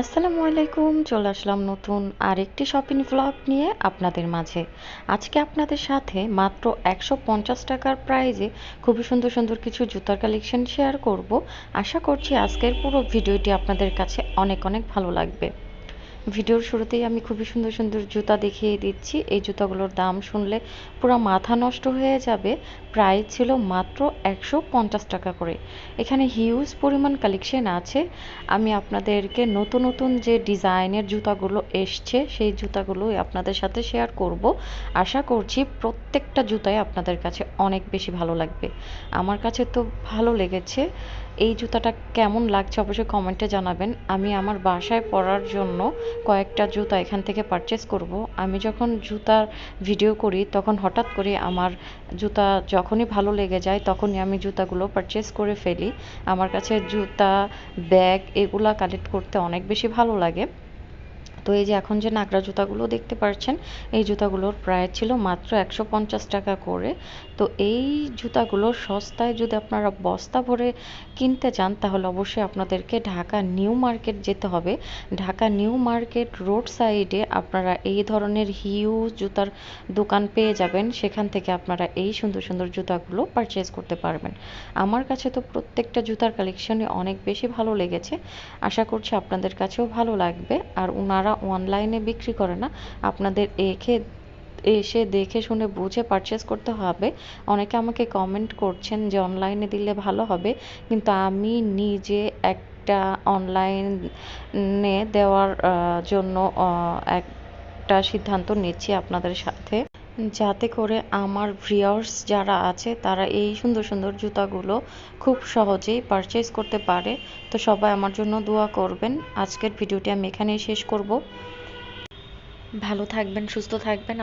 আসসালামু আলাইকুম, চলে আসলাম নতুন আরেকটি শপিং ব্লগ নিয়ে আপনাদের মাঝে। আজকে আপনাদের সাথে মাত্র একশো পঞ্চাশ টাকার প্রাইজে খুবই সুন্দর সুন্দর কিছু জুতার কালেকশন শেয়ার করব। আশা করছি আজকের পুরো ভিডিওটি আপনাদের কাছে অনেক অনেক ভালো লাগবে। ভিডিওর শুরুতেই আমি খুবই সুন্দর সুন্দর জুতা দেখিয়ে দিচ্ছি। এই জুতাগুলোর দাম শুনলে পুরো মাথা নষ্ট হয়ে যাবে। প্রাইস ছিল মাত্র একশো পঞ্চাশ টাকা করে। এখানে হিউজ পরিমাণ কালেকশন আছে। আমি আপনাদেরকে নতুন নতুন যে ডিজাইনের জুতাগুলো এসছে, সেই জুতাগুলোই আপনাদের সাথে শেয়ার করব। আশা করছি প্রত্যেকটা জুতাই আপনাদের কাছে অনেক বেশি ভালো লাগবে। আমার কাছে তো ভালো লেগেছে। এই জুতাটা কেমন লাগছে অবশ্যই কমেন্টে জানাবেন। আমি আমার বাসায় পরার জন্য কয়েকটা জুতা এখান থেকে পারচেস করব। আমি যখন জুতার ভিডিও করি, তখন হঠাৎ করে আমার জুতা যখনই ভালো লেগে যায়, তখনই আমি জুতাগুলো পারচেস করে ফেলি। আমার কাছে জুতা ব্যাগ এগুলা কালেক্ট করতে অনেক বেশি ভালো লাগে। তো এই যে এখন যে নাগরা জুতাগুলো দেখতে পাচ্ছেন এই জুতাগুলোর প্রায় ছিল মাত্র একশো পঞ্চাশ টাকা করে। তো এই জুতাগুলো সস্তায় যদি আপনারা বস্তা ভরে কিনতে চান, তাহলে অবশ্যই আপনাদেরকে ঢাকা নিউ মার্কেট যেতে হবে। ঢাকা নিউ মার্কেট রোড সাইডে আপনারা এই ধরনের হিউজ জুতার দোকান পেয়ে যাবেন। সেখান থেকে আপনারা এই সুন্দর সুন্দর জুতাগুলো পারচেজ করতে পারবেন। আমার কাছে তো প্রত্যেকটা জুতার কালেকশনই অনেক বেশি ভালো লেগেছে। আশা করছি আপনাদের কাছেও ভালো লাগবে। আর ওনারা অনলাইনে বিক্রি করে না। আপনাদের এখে এসে দেখে শুনে বুঝে পারচেস করতে হবে। অনেকে আমাকে কমেন্ট করছেন যে অনলাইনে দিলে ভালো হবে। কিন্তু আমি নিজে একটা অনলাইনে দেওয়ার জন্য একটা সিদ্ধান্ত নিচ্ছি আপনাদের সাথে। যাতে করে আমার ভিউয়ার্স যারা আছে, তারা এই সুন্দর সুন্দর জুতাগুলো খুব সহজেই পারচেজ করতে পারে। তো সবাই আমার জন্য দোয়া করবেন। আজকের ভিডিওটি আমি এখানেই শেষ করব। ভালো থাকবেন, সুস্থ থাকবেন।